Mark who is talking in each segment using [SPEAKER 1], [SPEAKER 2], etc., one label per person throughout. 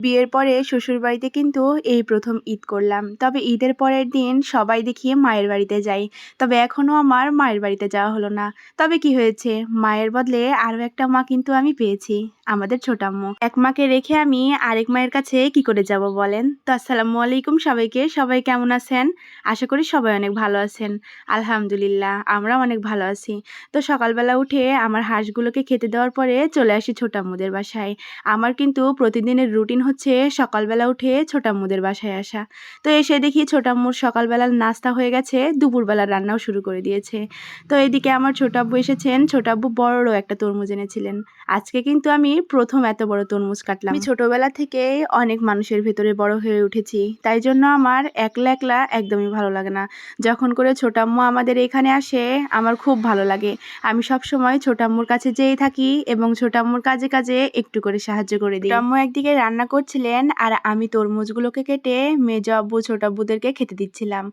[SPEAKER 1] বিয়ের পরে শ্বশুরবাড়িতে কিন্তু এই প্রথম ঈদ করলাম। তবে ঈদের পরের দিন সবাই দেখিয়ে মায়ের বাড়িতে যাই। তবে এখনও আমার মায়ের বাড়িতে যাওয়া হলো না। তবে কি হয়েছে? মায়ের বদলে আরও একটা মা কিন্তু আমি পেয়েছি, আমাদের ছোটাম্মু এক মাকে রেখে আমি আরেক মায়ের কাছে কি করে যাব বলেন? তো আসসালামু আলাইকুম সবাইকে। সবাই কেমন আছেন? আশা করি সবাই অনেক ভালো আছেন। আলহামদুলিল্লাহ আমরা অনেক ভালো আছি। তো সকালবেলা উঠে আমার হাঁসগুলোকে খেতে দেওয়ার পরে চলে আসি ছোটাম্মুদের বাসায়। আমার কিন্তু প্রতিদিনের রুটিন হচ্ছে সকালবেলা উঠে ছোটাম্মুদের বাসায় আসা। তো এসে দেখি ছোটাম্মুর সকালবেলার নাস্তা হয়ে গেছে, দুপুরবেলার রান্নাও শুরু করে দিয়েছে। তো এদিকে আমার ছোটাব্বু এসেছেন, ছোটাব্বু বড় একটা তরমুজ এনেছিলেন। আজকে কিন্তু আমি প্রথম এত বড় তরমুজ কাটলাম। আমি ছোটবেলা থেকে অনেক মানুষের ভেতরে বড় হয়ে উঠেছি, তাই জন্য আমার একলা একলা একদমই ভালো লাগে না। যখন করে ছোটাম্মু আমাদের এখানে আসে, আমার খুব ভালো লাগে। আমি সব সময় ছোটাম্মুর কাছে যেই থাকি এবং ছোটাম্মুর কাজে কাজে একটু করে সাহায্য করে দিই। আম্মু একদিকে রান্না করছিলেন আর আমি তরমুজগুলোকে কেটে মেজ আব্বু, ছোট আব্বুদেরকে খেতে দিচ্ছিলাম।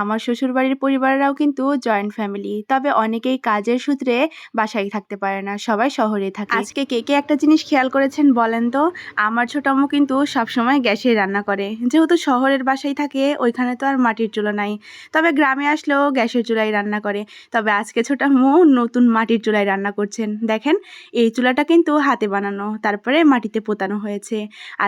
[SPEAKER 1] আমার শ্বশুরবাড়ির পরিবাররাও কিন্তু জয়েন্ট ফ্যামিলি তবে অনেকেই কাজের সূত্রে বাসায় থাকতে পারে না, সবাই শহরে থাকে। আজকে কে কে একটা জিনিস খেয়াল করেছেন বলেন তো? আমার ছোট আম্মু কিন্তু সবসময় গ্যাসে রান্না করে। যেহেতু শহরের বাসায় থাকে, ওইখানে তো আর মাটির চুলা নাই। তবে গ্রামে আসলেও গ্যাসের চুলায় রান্না করে। তবে আজকে ছোট আম্মু নতুন মাটির চুলায় রান্না করছেন। দেখেন, এই চুলাটা কিন্তু হাতে বানানো, তারপরে মাটিতে পোতানো হয়েছে।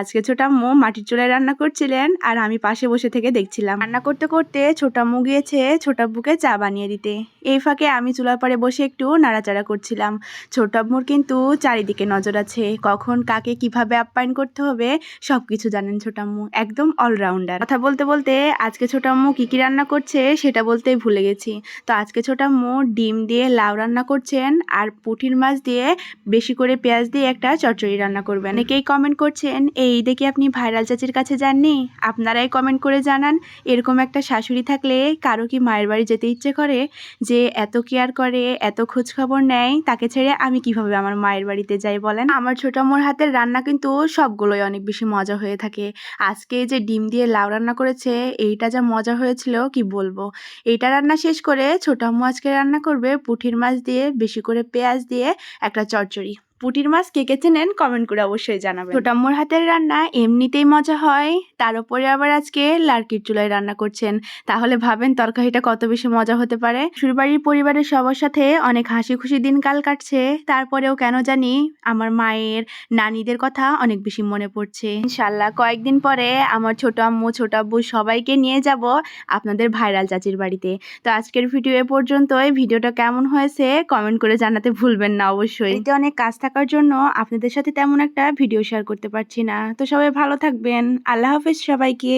[SPEAKER 1] আজকে ছোটাম্মু মাটির চুলায় রান্না করছিলেন আর আমি পাশে বসে থেকে দেখছিলাম। রান্না করতে করতে ছোটাম্মু গিয়েছে ছোটাব্বুকে চা বানিয়ে দিতে। এই ফাঁকে আমি চুলার পাড়ে বসে একটু নাড়াচাড়া করছিলাম। ছোটাব্বুর কিন্তু চারিদিকে নজর আছে। কখন, কাকে কীভাবে আপ্যায়ন করতে হবে সব কিছু জানেন ছোটাম্মু একদম অলরাউন্ডার কথা বলতে বলতে আজকে ছোটাম্মু কি কি রান্না করছে সেটা বলতেই ভুলে গেছি। তো আজকে ছোটাম্মু ডিম দিয়ে লাউ রান্না করছেন আর পুঁটির মাছ দিয়ে বেশি করে পেঁয়াজ দিয়ে একটা চচ্চড়ি রান্না করবেন। অনেকেই কমেন্ট করছেন, এই দেখে আপনি ভাইরাল চাচির কাছে যাননি? আপনারাই কমেন্ট করে জানান। এরকম একটা শাশুড়ি থাকলে কারও কি মায়ের বাড়ি যেতে ইচ্ছে করে? যে এত কেয়ার করে, এত খোঁজ খবর নেয়, তাকে ছেড়ে আমি কীভাবে আমার মায়ের বাড়িতে যাই বলেন? আমার ছোট মোর হাতের রান্না কিন্তু সবগুলোই অনেক বেশি মজা হয়ে থাকে। আজকে যে ডিম দিয়ে লাউ রান্না করেছে, এইটা যা মজা হয়েছিল, কি বলব? এইটা রান্না শেষ করে ছোট আম্মু আজকে রান্না করবে পুঁঠির মাছ দিয়ে, বেশি করে পেঁয়াজ দিয়ে, একটা চচ্চড়ি। পুঁটির মাছ কে কে চেনেন কমেন্ট করে অবশ্যই জানাবেন। ছোটাম্মুর হাতের রান্না এমনিতেই মজা হয় তার উপরে আবার আজকে লার্কির চুলায় রান্না করছেন। তাহলে ভাবেন তরকারিটা কত বেশি মজা হতে পারে? শ্বশুরবাড়ির পরিবারের সবার সাথে অনেক হাসি খুশি দিনকাল কাটছে তারপরেও কেন জানি আমার মায়ের নানিদের কথা অনেক বেশি মনে পড়ছে। ইনশাল্লাহ কয়েকদিন পরে আমার ছোট আম্মু ছোট আব্বু সবাইকে নিয়ে যাব আপনাদের ভাইরাল চাচির বাড়িতে। তো আজকের ভিডিও এ পর্যন্তই। ভিডিওটা কেমন হয়েছে কমেন্ট করে জানাতে ভুলবেন না অবশ্যই। অনেক কাজ থাকার জন্য আপনাদের সাথে তেমন একটা ভিডিও শেয়ার করতে পারছি না। তো সবাই ভালো থাকবেন। আল্লাহ হাফেজ সবাইকে।